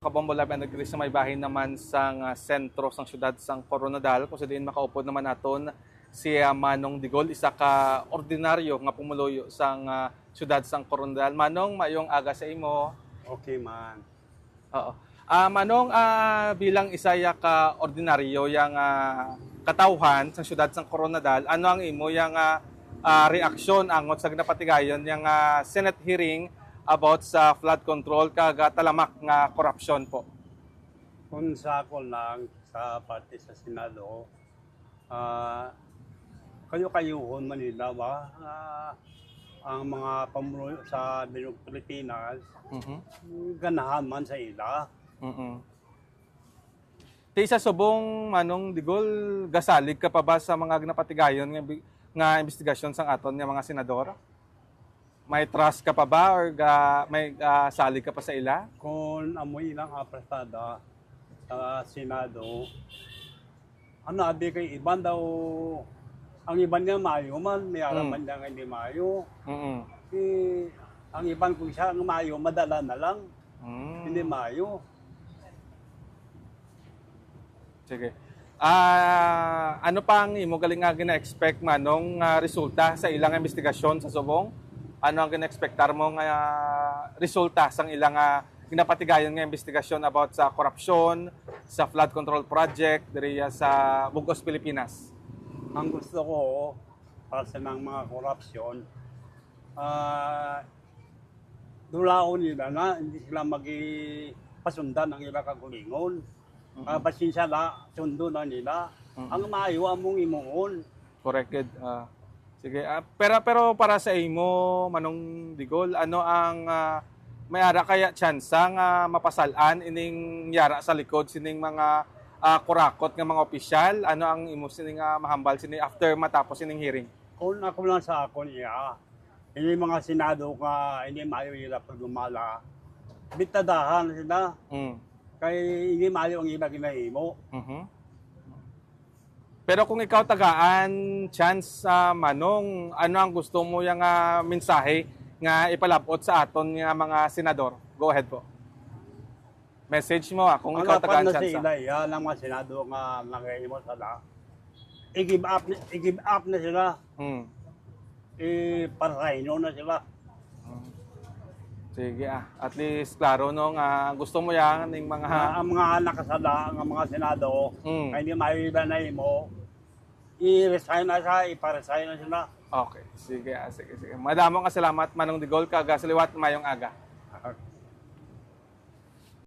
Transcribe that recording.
Kabombo Lab and Agri sa may bahay naman sa nga sentro sang syudad sang Coronadal kung sa diin makaupod naman naton si ah, Manong Digol isa ka ordinaryo nga pumuloyo sang ah, syudad sang Coronadal. Manong mayong aga sa imo. Okay man. Oo. Ah Manong ah, bilang isa ya ka ordinaryo yang ah, katawhan sa syudad sang Coronadal, ano ang imo yang ah, ah, reaksyon angot sa ginapatigayon yang ah, Senate hearing about sa flood control kaga talamak nga corruption po. Kung sa ako lang sa parte sa Senado, ah kayo-kayuhon Manila ba ah, ang mga pamuno sa Bilog Pilipinas Mhm. ganahan man sa ila. Mhm. Ti sa subong manong digol gasalig ka pa ba sa mga ginapatigayon nga nga investigasyon sang aton nga mga senador? May trust ka pa ba or ga, may ah, salig ka pa sa ila? Kung amoy ilang apresada sa Senado, ano abi kay iban daw ang iban nga mayo man, may Mm. man nga hindi mayo. Mhm. Eh, ang iban kung siya ang mayo, madala na lang. Mm. Hindi mayo. Sige. Ah, ano pang imo galing nga gina-expect manong nga resulta sa ilang investigasyon sa subong? Ano ang gina-expectar mo nga ah, resulta sa ilang nga ginapatigayon nga investigasyon about sa korupsyon, sa flood control project diri sa Bugos, Pilipinas? Ang gusto ko para sa ng mga korupsyon, ah dulaon nila na hindi sila magi pasundan ang ilang kagulingon. Ah, pasensya na, sundo na nila. Mhm. Ang maayo among imuon. Corrected. ah. Sige. ah, pero pero para sa imo manong Digol, ano ang ah, may ara kaya tsansa nga mapasalan ining yara sa likod sining mga ah, kurakot nga mga opisyal? Ano ang imo sining nga mahambal sini after matapos sining hearing? Kung ako lang sa akon iya, hindi mga senado ka, hindi maayo nila pagumala. Bitadahan sila. Mm. Kay hindi maayo ang iba ginahimo. Mhm. Pero kung ikaw tagaan chance sa manong ano ang gusto mo yung nga mensahe nga ipalabot sa aton nga mga senador? Go ahead po. Message mo ah, kung Ang ikaw tagaan na sa chance. ah. ila, yan ang mga senado nga nangahimo sila. I-give up, i-give up na sila. Mm. I-parayno na sila. Sige ah, at least klaro no nga gusto mo yan ng mga ang mga nakasala, ang mga senado, Mm. ay hindi maiba na mo, i-resign na siya, i-resign na sila. Okay, sige ah, sige sige. Madamo nga salamat Manong Digol kaga saliwat mayong aga.